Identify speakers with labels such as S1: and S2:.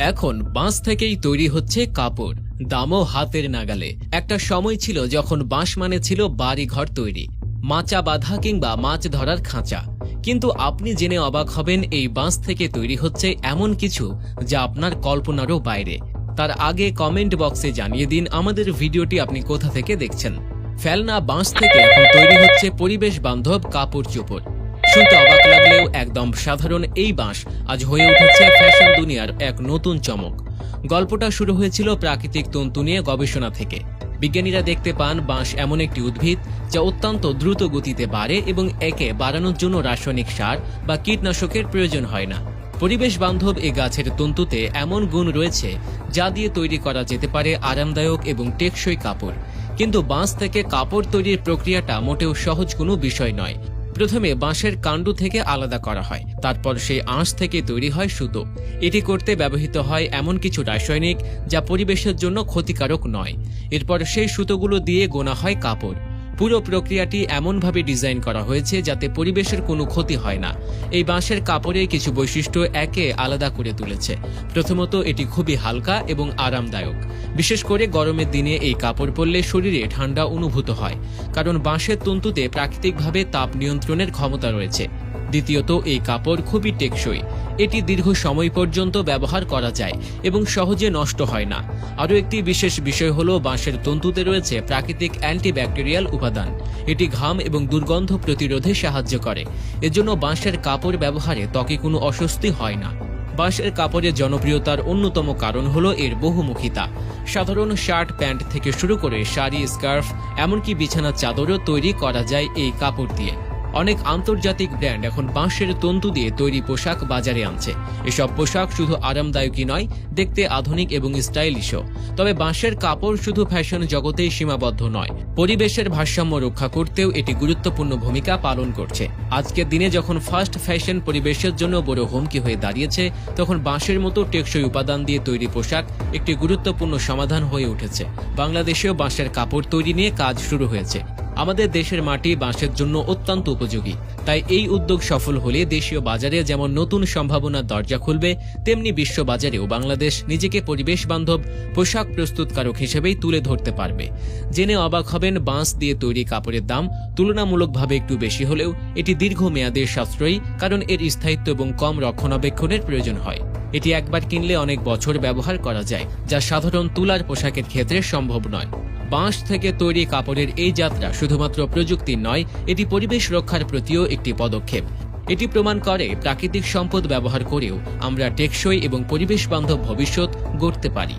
S1: এখন বাঁশ থেকেই তৈরি হচ্ছে কাপড়, দামও হাতের নাগালে। একটা সময় ছিল যখন বাঁশ মানে ছিল বাড়ি ঘর তৈরি, মাচা বাঁধা কিংবা মাছ ধরার খাঁচা। কিন্তু আপনি জেনে অবাক হবেন এই বাঁশ থেকে তৈরি হচ্ছে এমন কিছু যা আপনার কল্পনারও বাইরে। তার আগে কমেন্ট বক্সে জানিয়ে দিন আমাদের ভিডিওটি আপনি কোথা থেকে দেখছেন। ফেলনা বাঁশ থেকে এখন তৈরি হচ্ছে পরিবেশ বান্ধব কাপড় চোপড়। শুনতে অবাক লাগলেও একদম সাধারণ এই বাঁশ আজ হয়ে উঠেছে ফ্যাশন দুনিয়ার এক নতুন চমক। গল্পটা শুরু হয়েছিল প্রাকৃতিক তন্তু নিয়ে গবেষণা থেকে। বিজ্ঞানীরা দেখতে পান, বাঁশ এমন একটি উদ্ভিদ যা অত্যন্ত দ্রুত গতিতে বাড়ে এবং একে বাড়ানোর জন্য রাসায়নিক সার বা কীটনাশকের প্রয়োজন হয় না। পরিবেশ বান্ধব এ গাছের তন্তুতে এমন গুণ রয়েছে যা দিয়ে তৈরি করা যেতে পারে আরামদায়ক এবং টেকসই কাপড়। কিন্তু বাঁশ থেকে কাপড় তৈরির প্রক্রিয়াটা মোটেও সহজ কোনো বিষয় নয়। প্রথমে বাঁশের কাণ্ড থেকে আলাদা করা হয়, তারপর সেই আঁশ থেকে তৈরি হয় সুতো। এটি করতে ব্যবহৃত হয় এমন কিছু রাসায়নিক যা পরিবেশের জন্য ক্ষতিকারক নয়। এরপর সেই সুতোগুলো দিয়ে গোনা হয় কাপড়। পুরো প্রক্রিয়াটি এমনভাবে ডিজাইন করা হয়েছে যাতে পরিবেশের কোনো ক্ষতি হয় না। এই বাঁশের কাপড়ের কিছু বৈশিষ্ট্য একে আলাদা করে তুলেছে। প্রথমত, এটি খুবই হালকা এবং আরামদায়ক। বিশেষ করে গরমের দিনে এই কাপড় পরলে শরীরে ঠান্ডা অনুভূত হয়, কারণ বাঁশের তন্তুতে প্রাকৃতিকভাবে তাপ নিয়ন্ত্রণের ক্ষমতা রয়েছে। দ্বিতীয়ত, এই কাপড় খুবই টেকসই। এটি দীর্ঘ সময় পর্যন্ত ব্যবহার করা যায় এবং সহজে নষ্ট হয় না। আরও একটি বিশেষ বিষয় হল, বাঁশের তন্তুতে রয়েছে প্রাকৃতিক অ্যান্টিব্যাকটেরিয়াল উপাদান। এটি ঘাম এবং দুর্গন্ধ প্রতিরোধে সাহায্য করে। এজন্য বাঁশের কাপড় ব্যবহারে ত্বকে কোনো অস্বস্তি হয় না। বাঁশের কাপড়ের জনপ্রিয়তার অন্যতম কারণ হলো এর বহুমুখিতা। সাধারণ শার্ট, প্যান্ট থেকে শুরু করে শাড়ি, স্কার্ফ, এমনকি বিছানার চাদরও তৈরি করা যায় এই কাপড় দিয়ে। অনেক আন্তর্জাতিক ব্র্যান্ড এখন বাঁশের তন্তু দিয়ে তৈরি পোশাক বাজারে আনছে। এসব পোশাক শুধু আরামদায়কই নয়, দেখতে আধুনিক এবং স্টাইলিশও। তবে বাঁশের কাপড় শুধু ফ্যাশন জগতেই সীমাবদ্ধ নয়, পরিবেশের ভারসাম্য রক্ষা করতেও এটি গুরুত্বপূর্ণ ভূমিকা পালন করছে। আজকের দিনে যখন ফাস্ট ফ্যাশন পরিবেশের জন্য বড় হুমকি হয়ে দাঁড়িয়েছে, তখন বাঁশের মতো টেকসই উপাদান দিয়ে তৈরি পোশাক একটি গুরুত্বপূর্ণ সমাধান হয়ে উঠেছে। বাংলাদেশেও বাঁশের কাপড় তৈরি নিয়ে কাজ শুরু হয়েছে। আমাদের দেশের মাটি বাঁশের জন্য অত্যন্ত উপযোগী। তাই এই উদ্যোগ সফল হলে দেশীয় বাজারে যেমন নতুন সম্ভাবনার দরজা খুলবে, তেমনি বিশ্ব বাজারেও বাংলাদেশ নিজেকে পরিবেশ বান্ধব, পোশাক প্রস্তুতকারক হিসেবেই তুলে ধরতে পারবে। জেনে অবাক হবেন, বাঁশ দিয়ে তৈরি কাপড়ের দাম তুলনামূলকভাবে একটু বেশি হলেও এটি দীর্ঘমেয়াদে সাশ্রয়ী, কারণ এর স্থায়িত্ব এবং কম রক্ষণাবেক্ষণের প্রয়োজন হয়। এটি একবার কিনলে অনেক বছর ব্যবহার করা যায়, যা সাধারণ তুলার পোশাকের ক্ষেত্রে সম্ভব নয়। বাঁশ থেকে তৈরি কাপড়ের এই যাত্রা শুধুমাত্র প্রযুক্তির নয়, এটি পরিবেশ রক্ষার প্রতিও একটি পদক্ষেপ। এটি প্রমাণ করে প্রাকৃতিক সম্পদ ব্যবহার করেও আমরা টেকসই এবং পরিবেশ বান্ধব ভবিষ্যৎ গড়তে পারি।